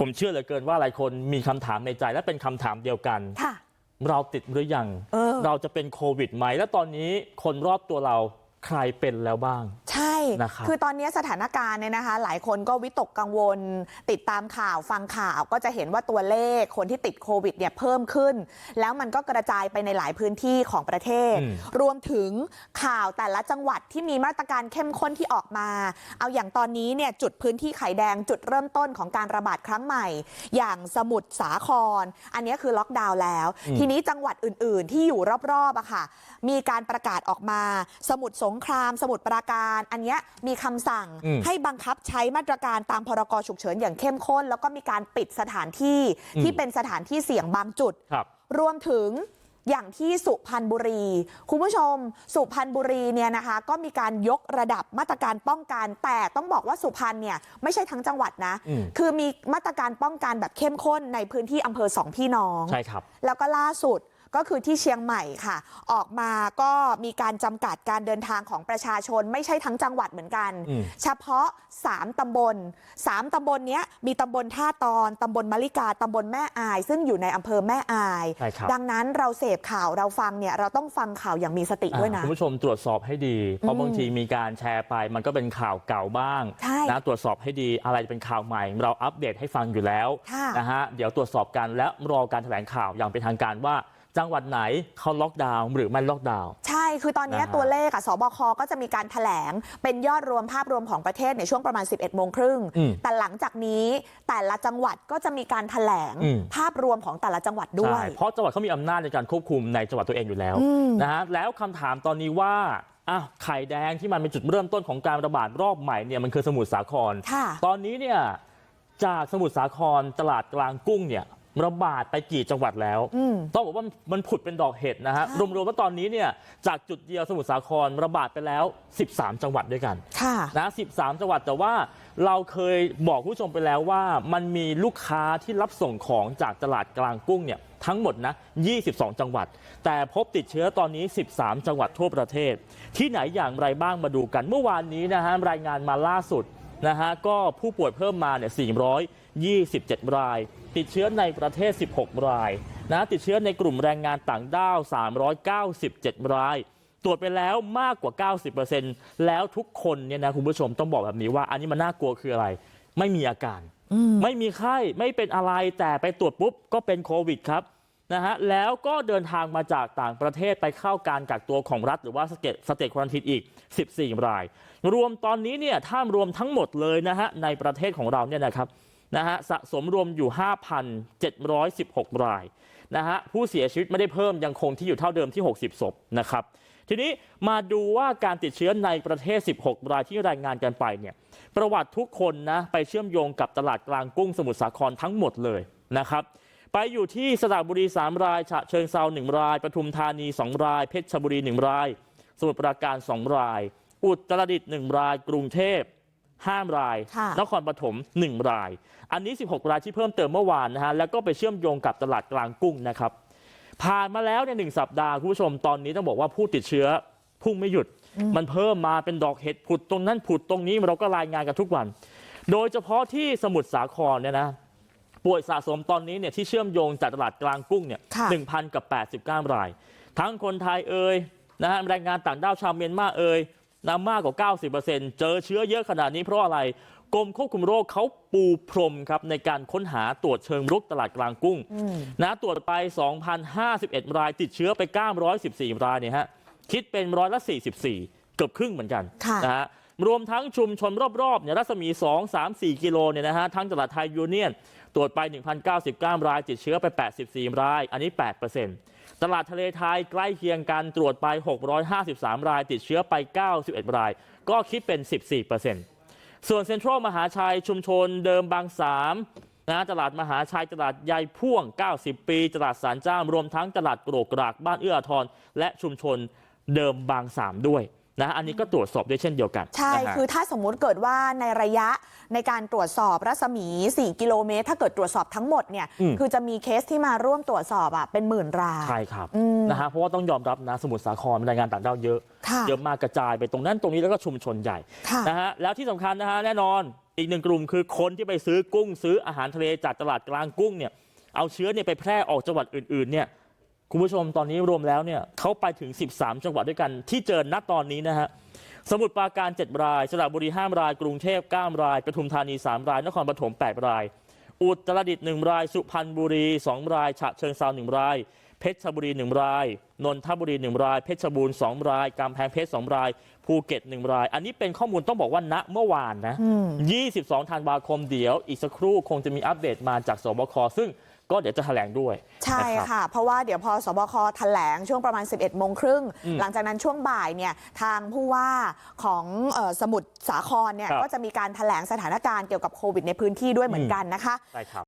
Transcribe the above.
ผมเชื่อเหลือเกินว่าหลายคนมีคำถามในใจและเป็นคำถามเดียวกันค่ะเราติดหรือยังเออเราจะเป็นโควิดไหมและตอนนี้คนรอบตัวเราใครเป็นแล้วบ้างใช่นะ ครับคือตอนนี้สถานการณ์เนี่ยนะคะหลายคนก็วิตกกังวลติดตามข่าวฟังข่าวก็จะเห็นว่าตัวเลขคนที่ติดโควิดเนี่ยเพิ่มขึ้น แล้วมันก็กระจายไปในหลายพื้นที่ของประเทศอืมรวมถึงข่าวแต่ละจังหวัดที่มีมาตรการเข้มข้นที่ออกมา เอาอย่างตอนนี้เนี่ยจุดพื้นที่ไข่แดงจุดเริ่มต้นของการระบาดครั้งใหม่ อย่างสมุทรสาคร อันนี้คือล็อกดาวน์แล้ว ทีนี้จังหวัดอื่น ๆ ที่อยู่รอบๆอะค่ะ มีการประกาศออกมา สมุทรสงคราม สมุทรปราการ อันเนี้ยมีคำสั่งอืมให้บังคับใช้มาตรการตามพรกฉุกเฉินอย่างเข้มข้น แล้วก็มีการปิดสถานที่อืมที่เป็นสถานที่เสี่ยงบางจุดครับรวมถึงอย่างที่สุพรรณบุรี คุณผู้ชม สุพรรณบุรีเนี่ยนะคะก็มีการยกระดับมาตรการป้องกัน แต่ต้องบอกว่าสุพรรณเนี่ยไม่ใช่ทั้งจังหวัดนะอืมคือมีมาตรการป้องกันแบบเข้มข้นในพื้นที่อำเภอสองพี่น้องใช่ครับแล้วก็ล่าสุด ก็คือที่เชียงใหม่ค่ะออกมาก็มีการจำกัดการเดินทางของประชาชนไม่ใช่ทั้งจังหวัดเหมือนกันอืมเฉพาะ 3ตำบล 3ตำบลเนี้ยมีตำบลท่าตอนตำบลมะลิกาตำบลแม่อาย ซึ่งอยู่ในอำเภอแม่อายใช่ครับดังนั้นเราเสพข่าวเราฟังเนี่ยเราต้องฟังข่าวอย่างมีสติด้วยนะอ่าคุณผู้ชมตรวจสอบให้ดีเพราะบางทีมีการแชร์ไป มันก็เป็นข่าวเก่าบ้างใช่นะตรวจสอบให้ดีอะไรจะเป็นข่าวใหม่ เราอัปเดตให้ฟังอยู่แล้วค่ะนะฮะเดี๋ยวตรวจสอบกันและรอการแถลงข่าวอย่างเป็นทางการว่า จังหวัดไหนเขาล็อกดาวน์หรือไม่ล็อกดาวน์ใช่คือตอนเนี้ยนะฮะตัวเลขอะสบคก็จะมีการถแถลงเป็นยอดรวมภาพรวมของประเทศในช่วงประมาณ 11โมงครึ่งอืมแต่หลังจากนี้แต่ละจังหวัดก็จะมีการถแถลงอืมภาพรวมของแต่ละจังหวัดด้วยใช่เพราะจังหวัดเขามีอำนาจในการควบคุมในจังหวัดตัวเองอยู่แล้วอืมนะฮะแล้วคำถามตอนนี้ว่าอ้าวไข่แดงที่มันเป็นจุดเริ่มต้นของการระบาดรอบใหม่เนี่ยมันคือสมุทรสาครค่ะตอนนี้เนี่ยจากสมุทรสาครตลาดกลางกุ้งเนี่ย ระบาดไปกี่จังหวัดแล้วอืมต้องบอกว่ามันผุดเป็นดอกเห็ดนะฮะใช่รวมๆแล้วตอนนี้เนี่ยจากจุดเดียวสมุทรสาครระบาดไปแล้ว 13 จังหวัดด้วยกันค่ะนะ13 จังหวัดแต่ว่าเราเคยบอกคุณผู้ชมไปแล้วว่ามันมีลูกค้าที่รับส่งของจากตลาดกลางกุ้งเนี่ยทั้งหมดนะ 22 จังหวัด แต่พบติดเชื้อตอนนี้ 13 จังหวัดทั่วประเทศ ที่ไหนอย่างไรบ้างมาดูกัน เมื่อวานนี้นะฮะรายงานมาล่าสุดนะฮะก็ผู้ป่วยเพิ่มมาเนี่ย427 ราย ติดเชื้อในประเทศ 16 รายนะติดเชื้อในกลุ่มแรงงานต่างด้าว 397 ราย ตรวจไปแล้วมากกว่า 90%แล้วทุกคนเนี่ยนะคุณผู้ชมต้องบอกแบบนี้ว่า อันนี้มันน่ากลัวคืออะไร ไม่มีอาการ ไม่มีไข้ไม่เป็นอะไรแต่ไปตรวจปุ๊บก็เป็นโควิดครับนะฮะแล้วก็เดินทางมาจากต่างประเทศไปเข้าการกักตัวของรัฐ หรือว่าสเตสเตทควอนตินอีก 14 ราย รวมตอนนี้เนี่ยถ้ารวมทั้งหมดเลยนะฮะในประเทศของเราเนี่ยนะครับ นะฮะสะสมรวมอยู่5,716รายนะฮะผู้เสียชีวิตไม่ได้เพิ่มยังคงที่อยู่เท่าเดิมที่60ศพนะครับทีนี้มาดูว่าการติดเชื้อในประเทศ 16 รายที่รายงานกันไปเนี่ยประวัติทุกคนนะไปเชื่อมโยงกับตลาดกลางกุ้งสมุทรสาครทั้งหมดเลยนะครับไปอยู่ที่สระบุรี 3 ราย ฉะเชิงเซา1รายปทุมธานี 2 ราย เพชรบุรี 1 ราย สมุทรปราการ 2 ราย อุตรดิตถ์1ราย กรุงเทพ 5รายค่ะนครปฐม1รายอันนี้16รายที่เพิ่มเติมเมื่อวานนะฮะแล้วก็ไปเชื่อมโยงกับตลาดกลางกุ้งนะครับผ่านมาแล้วในยหนึ่งสัปดาห์คุณผู้ชมตอนนี้ต้องบอกว่าผู้ติดเชื้อพุ่งไม่หยุดมันเพิ่มมาเป็นดอกเห็ดผุดตรงนั้นผุดตรงนี้เราก็รายงานกันทุกวัน โดยเฉพาะที่สมุทรสาครเนี่ยนะป่วยสะสมตอนนี้เนี่ยที่เชื่อมโยงจากตลาดกลางกุ้งเนี่ยค่ะหนึ่งพันกับแปดสิบเก้าราย ทั้งคนไทยเอ่ยนะฮะแรงงานต่างด้าวชาวเมียนมาเอ่ยนะ มากกว่า 90%เจอเชื้อเยอะขนาดนี้เพราะอะไรกรมควบคุมโรคเขาปูพรมครับในการค้นหาตรวจเชิงรุกตลาดกลางกุ้งอืมนะตรวจไป 2,051 รายติดเชื้อไป 914 รายเนี่ยฮะคิดเป็นร้อยละ 44 เกือบครึ่งเหมือนกันค่ะนะฮะรวมทั้งชุมชนรอบๆเนี่ยรัศมี 2 3 4 กิโลเนี่ยนะฮะทั้งตลาดไทยยูเนียน ตรวจไป 1,099 รายติดเชื้อไป 84 ราย อันนี้ 8% ตลาดทะเลไทยใกล้เคียงกันตรวจไป653รายติดเชื้อไป91ราย ก็คิดเป็น 14%ส่วนเซ็นทรัลมหาชัยชุมชนเดิมบางสามนะตลาดมหาชัยตลาดยายพ่วง 90 ปี ตลาดสารเจ้ารวมทั้งตลาดโกรกกรากบ้านเอื้ออทรและชุมชนเดิมบางสามด้วย อันนี้ก็ตรวจสอบด้วยเช่นเดียวกันใช่นะฮะคือถ้าสมมุติเกิดว่าในระยะในการตรวจสอบรัศมี4กิโลเมตรถ้าเกิดตรวจสอบทั้งหมดเนี่ยอืมคือจะมีเคสที่มาร่วมตรวจสอบอะเป็นหมื่นรายใช่ครับอืมนะฮะเพราะว่าต้องยอมรับนะสมุทรสาครแรงงานต่างด้าวเยอะค่ะเยอะมากกระจายไปตรงนั้นตรงนี้แล้วก็ชุมชนใหญ่ค่ะนะฮะแล้วที่สำคัญนะฮะแน่นอนอีกหนึ่งกลุ่มคือคนที่ไปซื้อกุ้งซื้ออาหารทะเลจากตลาดกลางกุ้งเนี่ยเอาเชื้อเนี่ยไปแพร่ออกจังหวัดอื่นๆเนี่ย คุณผู้ชมตอนนี้รวมแล้วเนี่ยเขาไปถึง 13 จังหวัดด้วยกันที่เจอณตอนนี้นะฮะสมุทรปราการ 7 ราย สระบุรี 5 ราย กรุงเทพ 9 รายปทุมธานี 3 ราย นครปฐม 8 ราย อุตรดิตถ์1ราย สุพรรณบุรี 2 ราย ฉะเชิงเซา1ราย เพชรบุรี 1 ราย นนทบุรี 1 ราย เพชรบูรณ์ 2 ราย กำแพงเพชร 2 ราย ภูเก็ต 1 ราย อันนี้เป็นข้อมูลต้องบอกว่าณเมื่อวานนะอืม22 ธันวาคมเดี๋ยว อีกสักครู่คงจะมีอัปเดตมาจากสบคซึ่ง ก็เดี๋ยวจะแถลงด้วย ใช่นะครับค่ะ เพราะว่าเดี๋ยวพอสบคแถลงช่วงประมาณ 11โมงครึ่งอืมหลังจากนั้นช่วงบ่ายเนี่ยทางผู้ว่าของเออสมุทรสาครเนี่ยครับก็จะมีการแถลงสถานการณ์เกี่ยวกับโควิดในพื้นที่ด้วยเหมือนกันนะคะใช่ครับ